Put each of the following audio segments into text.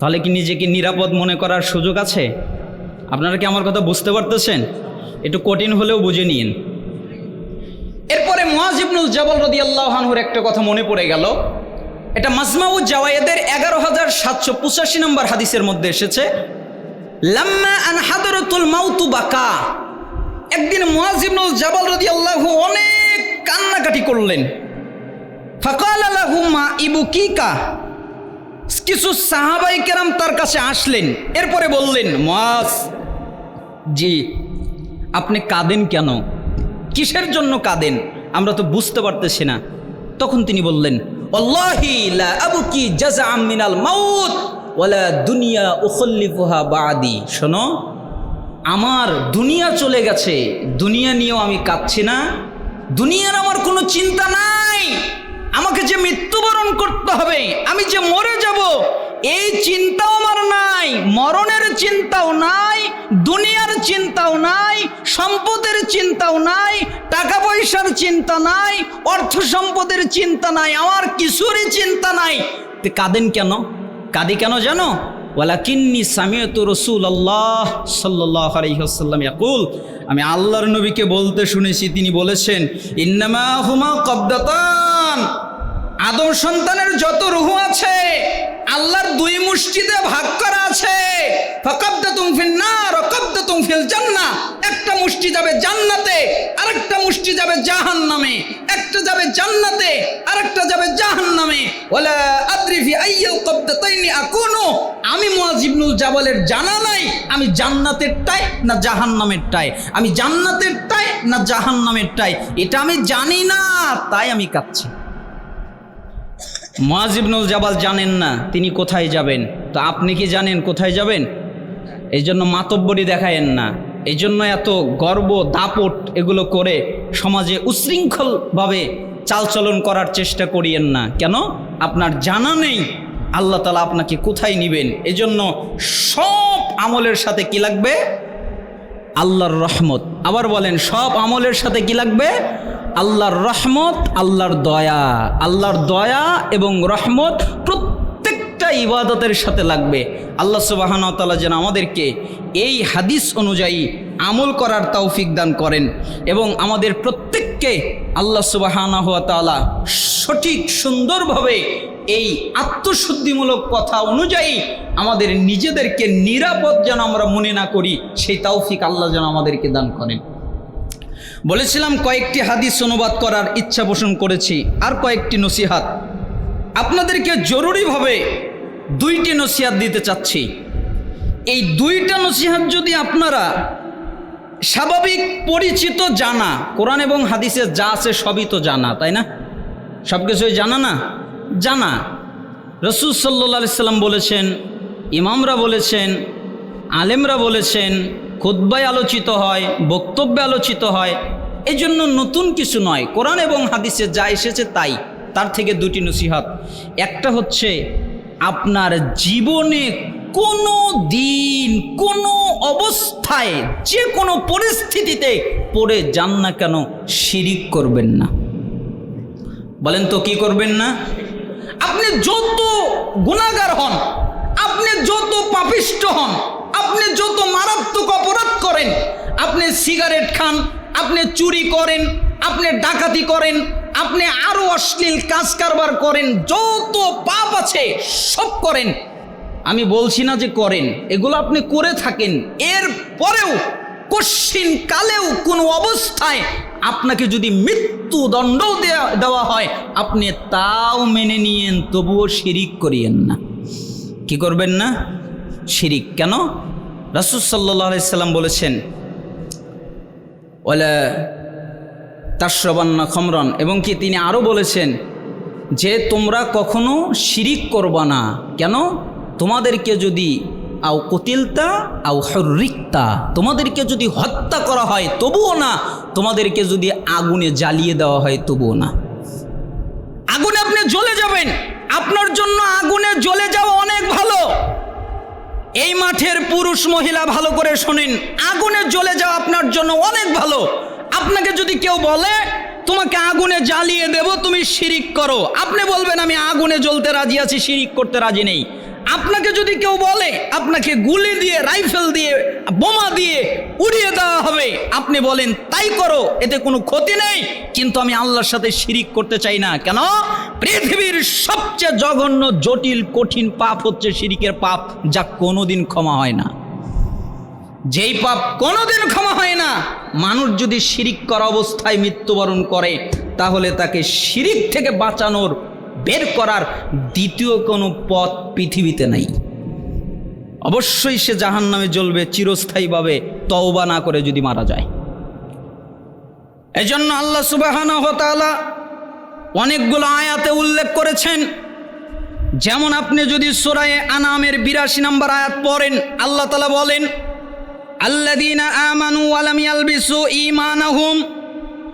তাহলে কি নিজেকে নিরাপদ মনে করার সুযোগ আছে? আপনারা কি আমার কথা বুঝতে পারতেছেন? একটু কঠিন হলেও বুঝে নিন। এরপরে মুয়াজ ইবনুল জাবাল রদি আল্লাহানহুর একটা কথা মনে পড়ে গেল। এটা মাজমাউ জাওয়ায়েদের এগারো হাজার সাতশো পঁচাশি নম্বর হাদিসের মধ্যে এসেছে, লাম্মা আন হাদরতুল মাউতু বাকা। একদিন মুয়াজ ইবনুল জাবাল রদি আল্লাহু অনেক কান্নাকাটি করলেন। ফাকাল আলাহু মা ইবু কিকা কিছু সাহাবাই কেরাম তার কাছে আসলেন। এরপরে বললেন মাস জি, আপনি কাঁদেন কেন? কিসের জন্য কাঁদেন? আমরা তো বুঝতে পারতেছি না। তখন তিনি বললেন শোনো, আমার দুনিয়া চলে গেছে, দুনিয়া নিয়েও আমি কাঁদছি না। দুনিয়ার আমার কোনো চিন্তা নাই। আমাকে যে মৃত্যুবরণ করতে হবে, আমি যে মরে যাব এই চিন্তাও আমার নাই, মরণের চিন্তাও নাই, দুনিয়ার চিন্তাও নাই, সম্পদের চিন্তাও নাই টাকা পয়সার চিন্তা নাই, অর্থ সম্পদের চিন্তা নাই, আমার কিছুরই চিন্তা নাই। কাঁদেন কেন? কাঁদি কেন জানো? ওয়ালাকিন্নি সামিয়তু রসুল আল্লাহ সাল্লাহ আলহিহাসাল্লাম ইয়াকুল, আমি আল্লাহর নবীকে বলতে শুনেছি, তিনি বলেছেন, ইন্নামা হুমা কব্দাতান আদম সন্তানের যত রুহু আছে ফিল জান্নাহ একটা মুষ্টি যাবে জান্নাতে, আরেকটা মুষ্টি যাবে জাহান্নামে। একটা যাবে জান্নাতে, আরেকটা যাবে জাহান্নামে। ওয়ালা আদরি ফি আইয়াল কাবদাতাইনি আকুনু। আমি মুয়াজ ইবনুল জাবালের জানা নাই, আমি জান্নাতেরটাই না জাহান্নামেরটাই আমি জান্নাতেরটাই না জাহান্নামেরটাই এটা আমি জানি না, তাই আমি কাঁদছি। মাজিবনুল জাবাল জানেন না, তিনি কোথায় যাবেন? তো আপনি কি জানেন কোথায় যাবেন? এই জন্য মাতব্বরি দেখায়েন না। এই জন্য এত গর্ব, দাপট এগুলো করে সমাজে উশৃঙ্খলভাবে চালচলন করার চেষ্টা করিয়েন না। কেন? আপনার জানা নেই আল্লাহ তালা আপনাকে কোথায় নিবেন। এজন্য সব আমলের সাথে কি লাগবে? আল্লাহর রহমত। আবার বলেন, সব আমলের সাথে কি লাগবে? আল্লাহর রহমত, আল্লাহর দয়া। আল্লাহর দয়া এবং রহমত প্রত্যেকটা ইবাদতের সাথে লাগবে। আল্লাহ সুবাহানতালা যেন আমাদেরকে এই হাদিস অনুযায়ী আমল করার তৌফিক দান করেন এবং আমাদের প্রত্যেককে আল্লাহ সুবাহানা হাত তালা সঠিক, সুন্দরভাবে এই আত্মশুদ্ধিমূলক কথা অনুযায়ী আমাদের নিজেদেরকে নিরাপদ যেন আমরা মনে না করি, সেই তৌফিক আল্লাহ যেন আমাদেরকে দান করেন। বলেছিলাম কয়েকটি হাদিস অনুবাদ করার ইচ্ছা পোষণ করেছি, আর কয়েকটি নসিহাত। আপনাদেরকে জরুরিভাবে দুইটি নসিহাত দিতে চাচ্ছি। এই দুইটা নসিহাত যদি আপনারা স্বাভাবিক পরিচিত জানা, কোরআন এবং হাদিসে যা আছে সবই তো জানা, তাই না? সব কিছুই জানা না? জানা। রসুল সাল্লা সাল্লাম বলেছেন, ইমামরা বলেছেন, আলেমরা বলেছেন খুদ্বায় আলোচিত হয়, বক্তব্যে আলোচিত হয়। এই জন্য নতুন কিছু নয়, কোরআন এবং হাদিসে যা এসেছে তাই, তার থেকে দুটি নসিহাত। একটা হচ্ছে আপনার জীবনে কোনো দিন, কোনো অবস্থায়, যে কোনো পরিস্থিতিতে পড়ে যান না কেন, শিরিক করবেন না। বলেন তো কি করবেন না? আপনি যত গুণাগার হন, আপনি যত পাপিষ্ট হন, আপনি যত মারাত্মক অপরাধ করেন, আপনি সিগারেট খান, আপনি চুরি করেন, আপনি ডাকাতি করেন, আপনি আরও অশ্লীল কাজ কারবার করেন, যত পাপ আছে সব করেন। আমি বলছি না যে করেন, এগুলো আপনি করে থাকেন। এর পরেও, কশ্চিন কালেও কোনো অবস্থায় আপনাকে যদি মৃত্যু দণ্ডও দেওয়া দেওয়া হয়, আপনি তাও মেনে নিয়েন, তবুও শিরিক করিয়েন না। কি করবেন না? শিরিক কেন? রাসুল সাল্লাহ সাল্লাম বলেছেন ওলা তাশ্রবান্না খমরন। এবং কি তিনি আরও বলেছেন যে, তোমরা কখনো শিরিক করবা না। কেন? তোমাদেরকে যদি আও কতিলতা, আও হরিকতা তোমাদেরকে যদি হত্যা করা হয়, তবুও না। তোমাদেরকে যদি আগুনে জ্বালিয়ে দেওয়া হয়, তবুও না। আগুনে আপনি জ্বলে যাবেন। আপনার জন্য আগুনে জ্বলে যাওয়া অনেক ভালো। এই মাঠের পুরুষ মহিলা ভালো করে শোনেন। আগুনে জ্বলে যাওয়া আপনার জন্য অনেক ভালো। আপনাকে যদি কেউ বলে, তোমাকে আগুনে জ্বালিয়ে দেব, তুমি শিরিক করো। আপনি বলবেন, আমি আগুনে জ্বলতে রাজি আছি, শিরিক করতে রাজি নেই। আপনাকে যদি কেউ বলে, আপনাকে গুলি দিয়ে, রাইফেল দিয়ে, বোমা দিয়ে উড়িয়ে দেওয়া হবে, আপনি বলেন, তাই করো, এতে কোনো ক্ষতি নেই, কিন্তু আমি আল্লাহর সাথে শিরিক করতে চাই না। কেন? পৃথিবীর সবচেয়ে জঘন্য, জটিল, কঠিন পাপ হচ্ছে শিরিকের পাপ, যা কোনোদিন ক্ষমা হয় না। যেই পাপ কোনোদিন ক্ষমা হয় না মানুষ যদি শিরিক করা অবস্থায় মৃত্যুবরণ করে, তাহলে তাকে শিরিক থেকে বাঁচানোর, বের করার দ্বিতীয় কোনো পথ পৃথিবীতে নাই। অবশ্যই সে জাহান নামে জ্বলবে, চিরস্থায়ীভাবে তওবা না করে যদি মারা যায়। এজন্য আল্লাহ সুবাহান হতালা অনেকগুলো আয়াতে উল্লেখ করেছেন। যেমন আপনি যদি সোরায়ে আনামের বিরাশি নম্বর আয়াত পড়েন, আল্লাহ তালা বলেন আমানু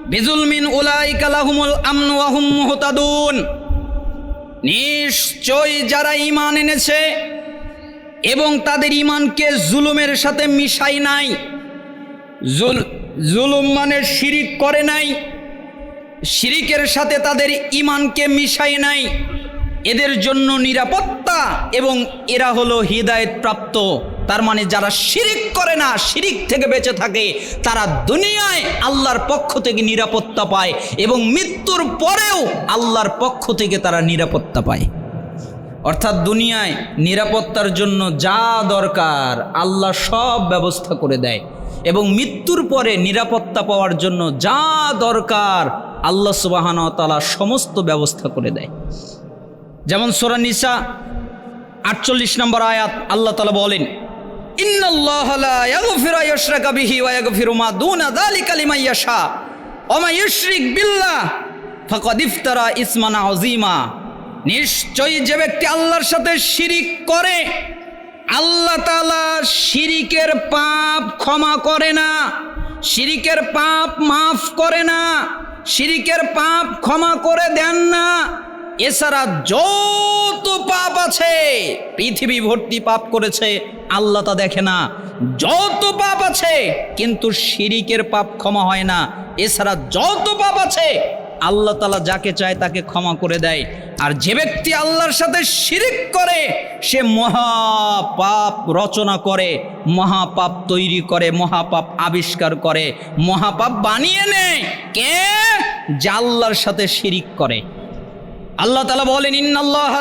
বিজুলমিন নিশ্চয় যারা ইমান এনেছে এবং তাদের ইমানকে জুলুমের সাথে মিশাই নাই, জুল, জুলুম মানে শিরিক করে নাই, শিরিকের সাথে তাদের ইমানকে মিশাই নাই। এদের জন্য নিরাপত্তা এবং এরা হলো হৃদায়ত প্রাপ্ত তার মানে যারা শিরিক করে না, শিরিক থেকে বেঁচে থাকে, তারা দুনিয়ায় আল্লাহর পক্ষ থেকে নিরাপত্তা পায় এবং মৃত্যুর পরেও আল্লাহর পক্ষ থেকে তারা নিরাপত্তা পায়। অর্থাৎ দুনিয়ায় নিরাপত্তার জন্য যা দরকার, আল্লাহ সব ব্যবস্থা করে দেয় এবং মৃত্যুর পরে নিরাপত্তা পাওয়ার জন্য যা দরকার, আল্লাহ সুবাহান তালা সমস্ত ব্যবস্থা করে দেয়। যেমন সোরা নিসা, আটচল্লিশ নম্বর আয়াত আল্লাহ তালা বলেন নিশ্চয়ই যে ব্যক্তি আল্লাহর সাথে শিরিক করে, আল্লাহ শিরিকের পাপ ক্ষমা করে না, শিরিকের পাপ মাফ করে না, শিরিকের পাপ ক্ষমা করে দেন না এছাড়া যত পাপ আছে, পৃথিবী ভর্তি পাপ করেছে, আল্লাহ তা দেখে না। যত পাপ আছে, কিন্তু শিরিকের পাপ ক্ষমা হয় না। এছাড়া যত পাপ আছে, আল্লাহ তালা যাকে চায় তাকে ক্ষমা করে দেয়। আর যে ব্যক্তি আল্লাহর সাথে শিরিক করে, সে মহাপাপ রচনা করে, মহাপাপ তৈরি করে, মহাপাপ আবিষ্কার করে, মহাপাপ বানিয়ে নেয়। কে? যে আল্লাহর সাথে শিরিক করে। আল্লাহ তালা বলেন ইন্নাল্লাহ